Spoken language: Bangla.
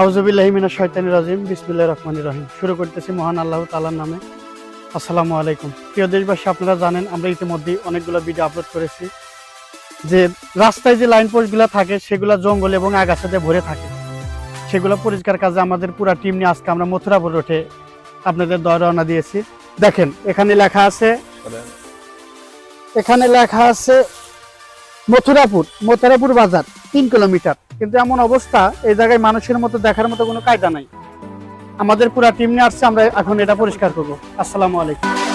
আউজুবিল্লাহিমিনা শয়তানি রাজিম বিসমিল্লাহ রহমান রহিম। শুরু করতেছি মহান আল্লাহ তালার নামে। আসসালামু আলাইকুম। প্রিয় দেশবাসী, আপনারা জানেন, আমরা ইতিমধ্যেই অনেকগুলো ভিডিও আপলোড করেছি। যে রাস্তায় যে লাইন পোস্টগুলো থাকে, সেগুলো জঙ্গল এবং আগাছাতে ভরে থাকে। সেগুলো পরিষ্কার কাজে আমাদের পুরা টিম নিয়ে আজকে আমরা মথুরাপুর রোডে আপনাদের দয় রওনা দিয়েছি। দেখেন, এখানে লেখা আছে এখানে লেখা আছে মথুরাপুর মথুরাপুর বাজার, তিন কিলোমিটার। কিন্তু এমন অবস্থা, এই জায়গায় মানুষের মতো দেখার মতো কোনো কায়দা নাই। আমাদের পুরা টিম নিয়ে আসছে, আমরা এখন এটা পরিষ্কার করব। আসসালামু আলাইকুম।